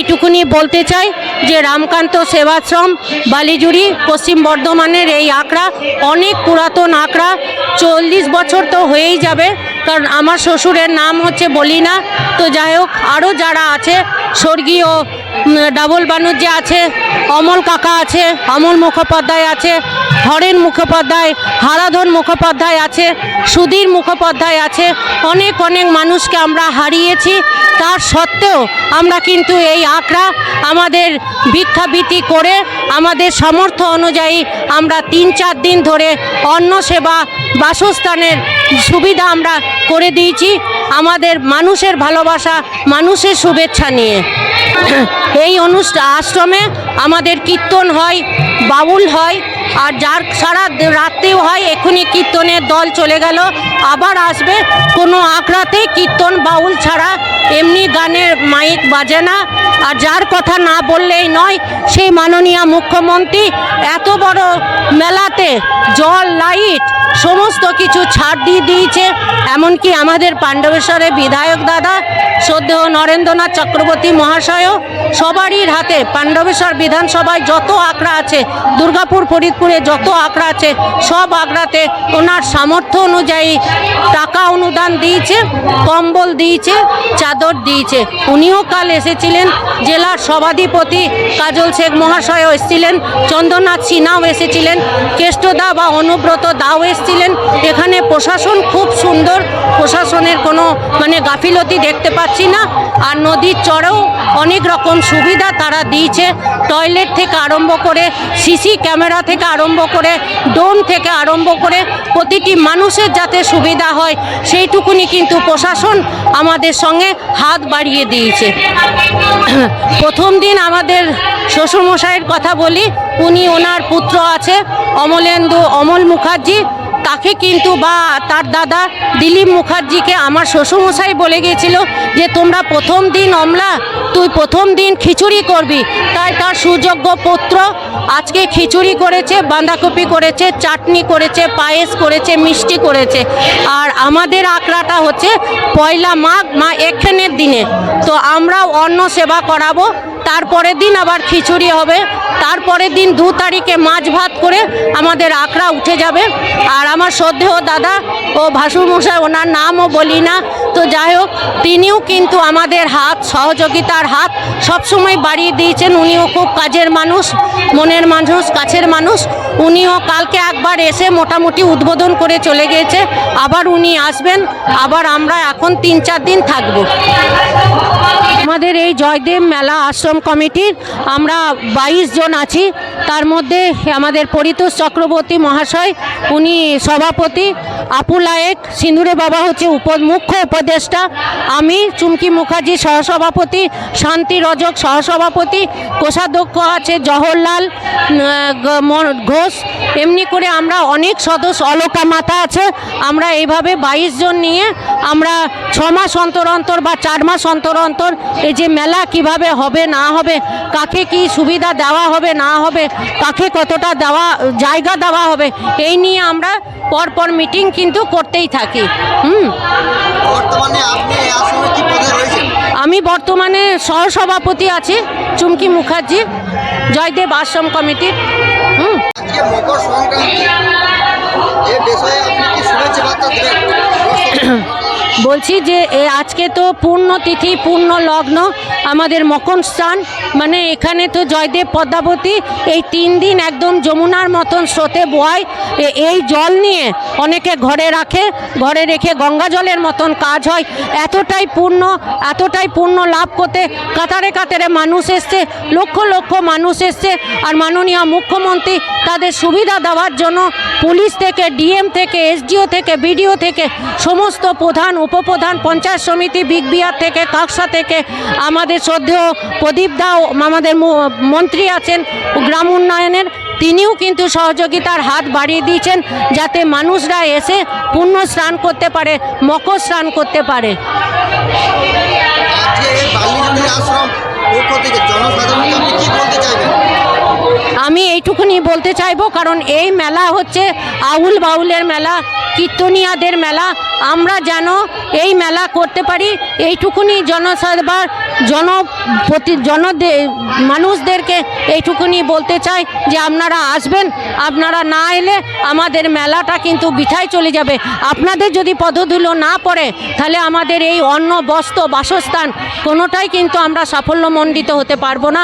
এইটুকুনি বলতে চাই যে রামকান্ত সেবাশ্রম, বালিজুড়ি, পশ্চিম বর্ধমানের এই আঁকড়া, অনেক পুরাতন আঁকড়া, চল্লিশ বছর তো হয়েই যাবে, কারণ আমার শ্বশুরের নাম হচ্ছে বলিনা। তো যাই হোক, আরও যারা আছে, স্বর্গীয় ডাবল বানুজ্জে আছে, অমল কাকা আছে, অমল মুখোপাধ্যায় আছে, হরেন মুখোপাধ্যায়, হারাধন মুখোপাধ্যায় আছে, সুধীর মুখোপাধ্যায় আছে। অনেক অনেক মানুষকে আমরা হারিয়েছি। তার সত্ত্বেও আমরা কিন্তু এই আঁকড়া আমাদের ভিক্ষাবৃত্তি করে আমাদের সামর্থ্য অনুযায়ী আমরা তিন, চার দিন ধরে অন্ন সেবা বাসস্থানের সুবিধা আমরা করে দিয়েছি আমাদের মানুষের ভালোবাসা, মানুষের শুভেচ্ছা নিয়ে। এই অনুষ্ঠান আশ্রমে আমাদের কীর্তন হয়, বাউল হয় আর যার সারা রাত্রেও হয় এখনই কীর্তনের দল চলে গেল। আবার আসবে কোনো আঁকড়াতেই কীর্তন বাউল ছাড়া, এমনি গানের মাইক বাজে না। আর যার কথা না বললেই নয়, সেই মাননীয় মুখ্যমন্ত্রী, এত বড় মেলাতে জল, লাইট, সমস্ত কিছু ছাড় দিয়ে দিয়েছে। এমনকি আমাদের পাণ্ডবেশ্বরের বিধায়ক দাদা, শ্রদ্ধেয় নরেন্দ্রনাথ চক্রবর্তী মহাশয়ও সবারই হাতে পাণ্ডবেশ্বর বিধানসভায় যত আঁকড়া আছে, দুর্গাপুর ফরিদপুরে যত আঁকড়া আছে, সব আঁকড়াতে ওনার সামর্থ্য অনুযায়ী টাকা অনুদান দিয়েছে, কম্বল দিয়েছে, চাদর দিয়েছে। উনিও কাল এসেছিলেন, জেলার সভাধিপতি কাজল শেখ মহাশয়ও এসেছিলেন, চন্দ্রনাথ সিনহাও এসেছিলেন, কেষ্টদা বা অনুব্রত দাও এসেছিলেন, এখানে প্রশাসন খুব সুন্দর প্রশাসনের কোনো মানে গাফিলতি দেখতে পাচ্ছি না। আর নদীর চরেও অনেক রকম সুবিধা তারা দিয়েছে। টয়লেট থেকে আরম্ভ করে, সিসি ক্যামেরা থেকে আরম্ভ করে ডোম থেকে আরম্ভ করে প্রতিটি মানুষের যাতে সুবিধা হয়, সেইটুকুনি কিন্তু প্রশাসন আমাদের সঙ্গে হাত বাড়িয়ে দিয়েছে। প্রথম দিন আমাদের শ্বশুরমশাইয়ের কথা বলি, উনি ওনার পুত্র আছে অমলেন্দু অমল মুখার্জি। তাকে কিন্তু বা তার দাদা দিলীপ মুখার্জিকে আমার শ্বশুরমশাই বলে গিয়েছিল যে, তোমরা প্রথম দিন অমলা, তুই প্রথম দিন খিচুড়ি করবি। তাই তার সুযোগ্য পুত্র আজকে খিচুড়ি করেছে, বাঁধাকপি করেছে, চাটনি করেছে, পায়েস করেছে, মিষ্টি করেছে। আর আমাদের আঁকড়াটা হচ্ছে পয়লা মাঘ, মা এখানের দিনে। তো আমরাও অন্ন সেবা করাবো। তারপরের দিন আবার খিচুড়ি হবে। তারপরের দিন দু তারিখে মাছ ভাত করে আমাদের আঁকড়া উঠে যাবে। আর আমার শ্রদ্ধেয় দাদা ও ভাসুরমশাই, ওনার নামও বলি না। তো যাই হোক, তিনিও কিন্তু আমাদের হাত, সহযোগিতার হাত সবসময় বাড়িয়ে দিয়েছেন। উনিও খুব কাজের মানুষ, মনের মানুষ, কাছের মানুষ। উনিও কালকে একবার এসে মোটামুটি উদ্বোধন করে চলে গিয়েছে। আবার উনি আসবেন, আবার আমরা এখন তিন চার দিন থাকব। আমাদের এই জয়দেব মেলা আশ্রম কমিটির আমরা বাইশ জন আছি। তার মধ্যে আমাদের পরিতোষ চক্রবর্তী মহাশয়, উনি সভাপতি আপু আপুলায়েক সিঁদুরে বাবা হচ্ছে উপ মুখ্য উপদেষ্টা, আমি, চুমকি মুখার্জি সহসভাপতি, শান্তি রজক সহসভাপতি, কোষাধ্যক্ষ আছে জওহরলাল ঘোষ, এমনি করে আমরা অনেক সদস্য, অলকা মাতা আছে। আমরা এইভাবে বাইশ জন নিয়ে আমরা ছ মাস অন্তর অন্তর বা চার মাস অন্তর অন্তর এই যে মেলা কীভাবে হবে না হবে কাকে কি সুবিধা দেওয়া হবে না হবে কাকে কতটা দেওয়া জায়গা দেওয়া হবে এই নিয়ে আমরা পরপর মিটিং কিন্তু করতেই থাকি। হুম? বর্তমানে আপনি এই কি পদে রয়েছেন? আমি বর্তমানে সহসভাপতি আছি চুমকি মুখার্জি জয়দেব আশ্রম কমিটির। হুম? সংক্রান্তি বিষয়ে আপনি কি শুভেচ্ছা বার্তা দেবেন? বলছি যে আজকে তো পূর্ণ তিথি পূর্ণ লগ্ন আমাদের মকন স্নান মানে এখানে তো জয়দেব পদ্মাবতী এই তিন দিন একদম যমুনার মতন স্রোতে বয়। এই জল নিয়ে অনেকে ঘরে রাখে, ঘরে রেখে গঙ্গা জলের মতন কাজ হয়। এতটাই পূর্ণ এতটাই পূর্ণ লাভ করতে কাতারে কাতারে মানুষ এসছে, লক্ষ লক্ষ মানুষ এসছে। আর মাননীয় মুখ্যমন্ত্রী তাদের সুবিধা দেওয়ার জন্য পুলিশ থেকে, ডিএম থেকে, এসডিও থেকে, বিডিও থেকে সমস্ত প্রধান উপপ্রধান পঞ্চায়েত সমিতি বিগ বিহার থেকে, কাকসা থেকে আমাদের শ্রদ্ধেয় প্রদীপ দাও, আমাদের মন্ত্রী আছেন গ্রাম উন্নয়নের, তিনিও কিন্তু সহযোগিতার হাত বাড়িয়ে দিয়েছেন যাতে মানুষরা এসে পুণ্য স্নান করতে পারে, মকর স্নান করতে পারে। জনসাধারণকে আপনি কি বলতে বলতে চাইব, কারণ এই মেলা হচ্ছে আউল বাউলের মেলা, কীর্তনিয়াদের মেলা। আমরা যেন এই মেলা করতে পারি, এইটুকুনি জনসেবার, জন প্রতি জন মানুষদেরকে এইটুকুনি বলতে চাই যে আপনারা আসবেন, আপনারা না এলে আমাদের মেলাটা কিন্তু বিঠায় চলে যাবে। আপনাদের যদি পদধূলো না পড়ে, তাহলে আমাদের এই অন্ন, বস্ত্র, বাসস্থান কোনোটাই কিন্তু আমরা সাফল্যমণ্ডিত হতে পারব না।